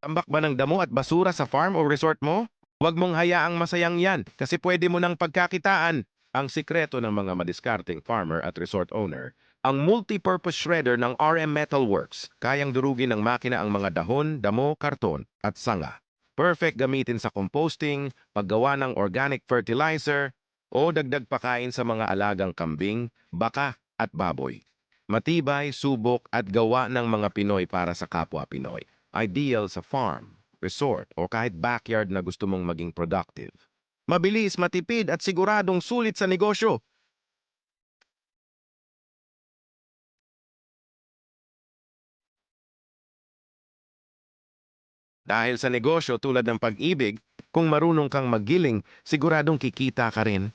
Tambak ba ng damo at basura sa farm o resort mo? Huwag mong hayaang masayang yan kasi pwede mo nang pagkakitaan. Ang sikreto ng mga madiskarting farmer at resort owner, ang multi-purpose shredder ng RM Metalworks, kayang durugin ng makina ang mga dahon, damo, karton at sanga. Perfect gamitin sa composting, paggawa ng organic fertilizer, o dagdag pakain sa mga alagang kambing, baka at baboy. Matibay, subok at gawa ng mga Pinoy para sa kapwa Pinoy. Ideal sa farm, resort o kahit backyard na gusto mong maging productive. Mabilis, matipid at siguradong sulit sa negosyo. Dahil sa negosyo tulad ng pag-ibig, kung marunong kang maggiling, siguradong kikita ka rin.